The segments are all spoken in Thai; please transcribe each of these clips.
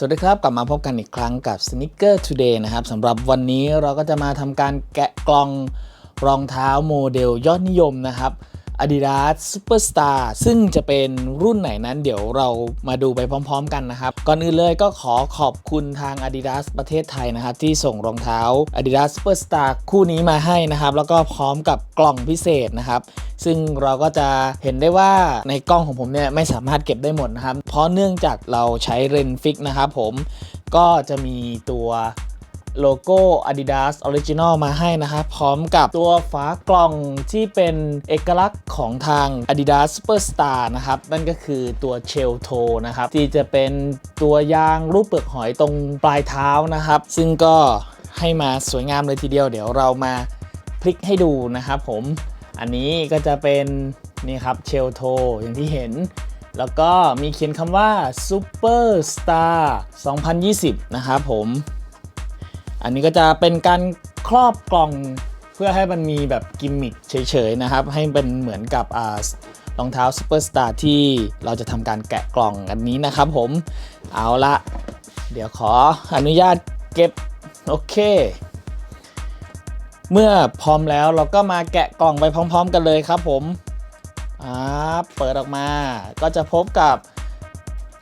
สวัสดีครับ กลับมาพบกันอีกครั้งกับ Sneaker Today นะครับสำหรับวันนี้เราก็จะมาทำการแกะกล่องรองเท้าโมเดลยอดนิยมนะครับ Adidas Superstar ซึ่งจะเป็นรุ่นไหนนั้นเดี๋ยวเรามาดูไปพร้อม ๆ กันนะครับ ก่อนอื่นเลยก็ขอขอบคุณทาง Adidas ประเทศไทยนะครับ ที่ส่งรองเท้า Adidas Superstar คู่นี้มาให้นะครับ แล้วก็พร้อมกับกล่องพิเศษนะครับซึ่งเราก็จะเห็นได้ว่าในกล้องของผมเนี่ยไม่สามารถเก็บได้หมดนะครับ เพราะเนื่องจากเราใช้เลนส์ฟิกนะครับผมก็จะมีตัว โลโก้ Adidas Original มาให้นะครับ พร้อมกับตัวฝากล่องที่เป็นเอกลักษณ์ของทาง Adidas Superstar นะครับ นั่นก็คือตัวเชลโทนะครับ ที่จะเป็นตัวยางรูปเปลือกหอยตรงปลายเท้านะครับ ซึ่งก็ให้มาสวยงามเลยทีเดียว เดี๋ยวเรามาพลิกให้ดูนะครับผม อันนี้ก็จะเป็นนี่ครับเชลโทอย่างที่เห็น แล้วก็มีเขียนคำว่า Super Star 2020 นะครับผม อันนี้ก็จะเป็นการครอบกล่องเพื่อให้มันมีแบบกิมมิคเฉยๆนะครับ ให้เป็นเหมือนกับอ่ารองเท้า Super Star ที่เราจะทำการแกะกล่องอันนี้นะครับผมเอาละเดี๋ยวขออนุญาตเก็บ โอเค เมื่อพร้อมแล้วเราก็มาแกะกล่องไปพร้อม ๆ กันเลยครับผมอ่าเปิดออกมาก็จะพบกับ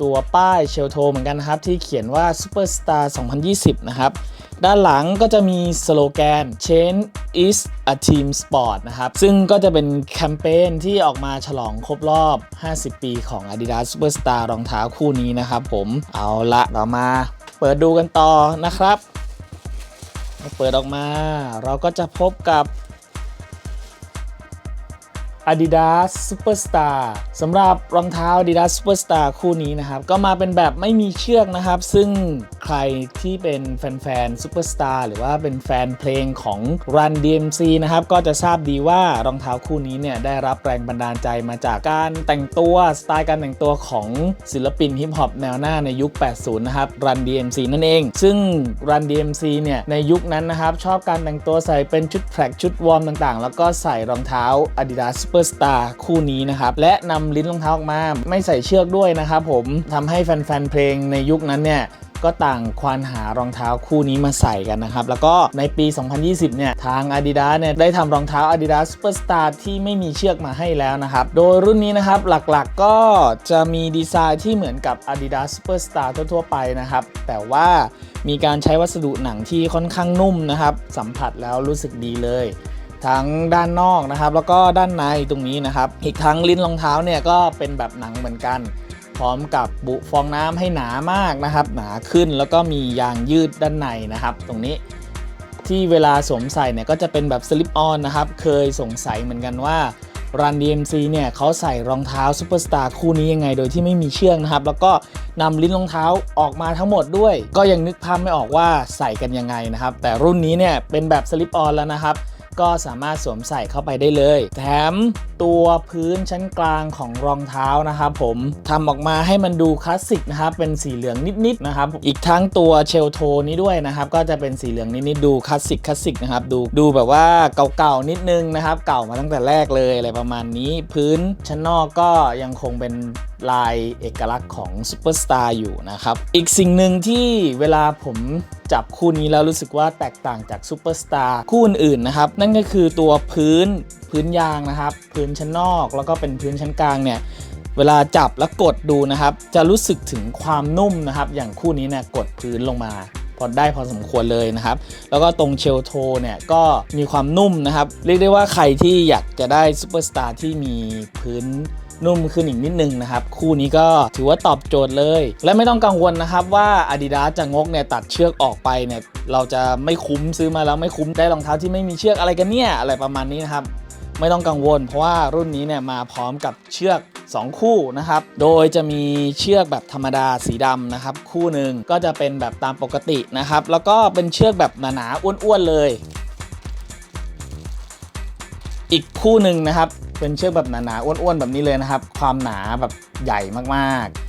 ตัวป้ายเชลโทเหมือนกันนะครับ ที่เขียนว่า Superstar 2020 นะครับ ด้านหลังก็จะมีสโลแกน Change is a team sport นะครับ ซึ่งก็จะเป็นแคมเปญที่ออกมาฉลองครบรอบ 50 ปีของ Adidas Superstar รองเท้าคู่นี้นะครับผมเอาละเรามาเปิดดูกันต่อนะครับ เปิดออกมาเราก็จะพบกับ Adidas Superstar สำหรับรองเท้า Adidas Superstar คู่นี้นะครับ ก็มาเป็นแบบไม่มีเชือกนะครับ ซึ่ง ใครที่เป็นแฟนๆ Superstar หรือว่าเป็นแฟนเพลงของ Run DMC นะครับ ก็จะทราบดีว่ารองเท้าคู่นี้เนี่ยได้รับแรงบันดาลใจมาจากการแต่งตัวสไตล์การแต่งตัวของศิลปินฮิปฮอปแนวหน้าในยุค 80 นะครับ Run DMC นั่นเอง ซึ่ง Run DMC เนี่ยในยุคนั้นนะครับ ชอบการแต่งตัวใส่เป็นชุดแทร็กชุดวอร์มต่างๆ แล้วก็ใส่รองเท้า Adidas Superstar คู่นี้นะครับ และนำลิ้นรองเท้าออกมา ไม่ใส่เชือกด้วยนะครับผมทำให้แฟนๆเพลงในยุคนั้นเนี่ย ก็ต่างควานหารองเท้าคู่นี้มาใส่กันนะครับ แล้วก็ในปี 2020 เนี่ย ทาง Adidas เนี่ย ได้ทำรองเท้า Adidas Superstar ที่ไม่มีเชือกมาให้แล้วนะครับ โดยรุ่นนี้นะครับ หลักๆก็จะมีดีไซน์ที่เหมือนกับ Adidas Superstar ทั่วๆ ไปนะครับ แต่ว่ามีการใช้วัสดุหนังที่ค่อนข้างนุ่มนะครับ สัมผัสแล้วรู้สึกดีเลย ทั้งด้านนอกนะครับ แล้วก็ด้านในตรงนี้นะครับ อีกทั้งลิ้นรองเท้าเนี่ยก็เป็นแบบหนังเหมือนกัน พร้อมกับบุฟองน้ำให้หนามากนะครับ หนาขึ้นแล้วก็มียางยืดด้านในนะครับ ตรงนี้ที่เวลาสวมใส่เนี่ยก็จะเป็นแบบสลิปออนนะครับ เคยสงสัยเหมือนกันว่า Run DMC เนี่ยเขาใส่รองเท้าซูเปอร์สตาร์คู่นี้ยังไงโดยที่ไม่มีเชือกนะครับ แล้วก็นำลิ้นรองเท้าออกมาทั้งหมดด้วย ก็ยังนึกภาพไม่ออกว่าใส่กันยังไงนะครับ แต่รุ่นนี้เนี่ยเป็นแบบสลิปออนแล้วนะครับ ก็สามารถสวมใส่เข้าไปได้เลย แถม ตัวพื้นชั้นกลางของรองเท้านะครับผมทำออกมาให้มันดูคลาสสิกนะครับเป็นสีเหลืองนิดๆนะครับอีกทั้งตัวเชลโทนี้ด้วยนะครับก็จะเป็นสีเหลืองนิดๆดูคลาสสิกคลาสสิกนะครับดูดูแบบว่าเก่าๆนิดนึงนะครับเก่ามาตั้งแต่แรกเลยอะไรประมาณนี้ พื้นชั้นนอกก็ยังคงเป็นลายเอกลักษณ์ของซูเปอร์สตาร์อยู่นะครับ อีกสิ่งหนึ่งที่เวลาผมจับคู่นี้แล้วรู้สึกว่าแตกต่างจากซูเปอร์สตาร์คู่อื่นๆนะครับ นั่นก็คือตัวพื้นพื้นยางนะครับ พื้นชั้นนอกแล้วก็เป็นพื้นชั้นกลางเนี่ยเวลาจับแล้วกดดูนะครับ จะรู้สึกถึงความนุ่มนะครับ อย่างคู่นี้เนี่ยกดพื้นลงมา พอได้พอสมควรเลยนะครับ แล้วก็ตรงเชลโทเนี่ยก็มีความนุ่มนะครับ เรียกได้ว่าใครที่อยากจะได้ซูเปอร์สตาร์ที่มีพื้นนุ่มขึ้นอีกนิดนึงนะครับ คู่นี้ก็ถือว่าตอบโจทย์เลย และไม่ต้องกังวลนะครับว่า Adidas จะงกเนี่ยตัดเชือกออกไปเนี่ยเราจะไม่คุ้มซื้อมาแล้วไม่คุ้มได้รองเท้าที่ไม่มีเชือกอะไรกันเนี่ยอะไรประมาณนี้นะครับ ไม่ต้องกังวล เพราะว่ารุ่นนี้เนี่ยมาพร้อมกับเชือก 2 คู่นะครับ โดยจะมีเชือกแบบธรรมดาสีดำนะครับ คู่หนึ่งก็จะเป็นแบบตามปกตินะครับ แล้วก็เป็นเชือกแบบหนาๆอ้วนๆเลย อีกคู่หนึ่งนะครับ เป็นเชือกแบบหนาๆอ้วนๆแบบนี้เลยนะครับ ความหนาแบบใหญ่มากๆ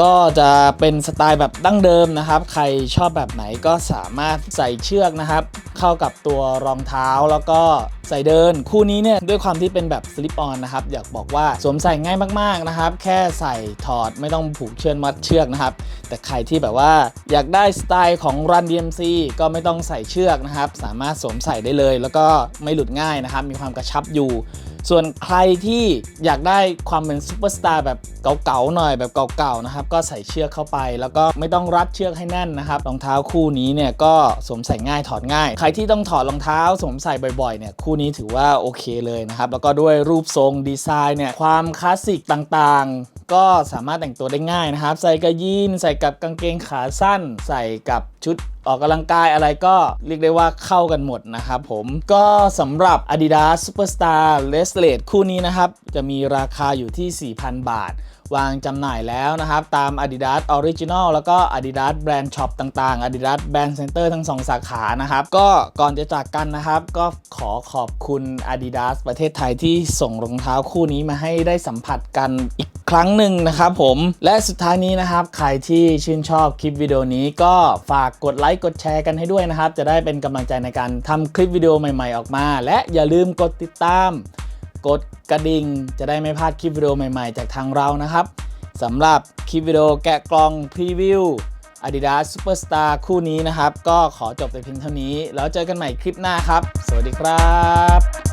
ก็จะเป็นสไตล์แบบดั้งเดิมนะครับ ใครชอบแบบไหนก็สามารถใส่เชือกนะครับ เข้ากับตัวรองเท้าแล้วก็ใส่เดิน คู่นี้เนี่ยด้วยความที่เป็นแบบสลิปออนนะครับ อยากบอกว่าสวมใส่ง่ายมากๆนะครับ แค่ใส่ถอดไม่ต้องผูกเชือกมัดเชือกนะครับ แต่ใครที่แบบว่าอยากได้สไตล์ของ Run DMC ก็ไม่ต้องใส่เชือกนะครับ สามารถสวมใส่ได้เลย แล้วก็ไม่หลุดง่ายนะครับ มีความกระชับอยู่ ส่วนใครที่อยากได้ความเป็นซูเปอร์สตาร์แบบเก่าๆหน่อยแบบเก่าๆนะครับก็ใส่เชือกเข้าไป แล้วก็ไม่ต้องรัดเชือกให้แน่นนะครับรองเท้าคู่นี้เนี่ยก็สวมใส่ง่ายถอดง่าย ใครที่ต้องถอดรองเท้าสวมใส่บ่อยๆเนี่ยคู่นี้ถือว่าโอเคเลยนะครับแล้วก็ด้วยรูปทรงดีไซน์เนี่ยความคลาสสิกต่างๆ ก็สามารถแต่งตัวได้ง่ายนะครับ ใส่กับยีนใส่กับกางเกงขาสั้น ใส่กับชุดออกกำลังกายอะไรก็เรียกได้ว่าเข้ากันหมดนะครับผมก็สำหรับ Adidas Superstar l e s l a t คู่นี้นะครับ จะมีราคาอยู่ที่ 4,000 บาท วางจำหน่ายแล้วนะครับ ตาม Adidas Original แล้วก็ Adidas Brand Shop ต่างๆ Adidas Brand Center ทั้ง 2 สาขานะครับ ก็ก่อนจะจากกันนะครับ ก็ขอขอบคุณ Adidas ประเทศไทยที่ส่งรองเท้าคู่นี้มาให้ได้สัมผัสกันอีกครั้งหนึ่งนะครับผม และสุดท้ายนี้นะครับ ใครที่ชื่นชอบคลิปวิดีโอนี้ก็ฝากกดไลค์กดแชร์กันให้ด้วยนะครับ จะได้เป็นกำลังใจในการทำคลิปวิดีโอใหม่ๆออกมา และอย่าลืมกดติดตาม กดกระดิ่งจะได้ไม่พลาดคลิปวิดีโอใหม่ๆ จากทางเรานะครับสำหรับคลิปวิดีโอแกะกล่องพรีวิว Adidas Superstar คู่นี้นะครับ ก็ขอจบแต่เพียงเท่านี้ แล้วเจอกันใหม่คลิปหน้าครับ สวัสดีครับ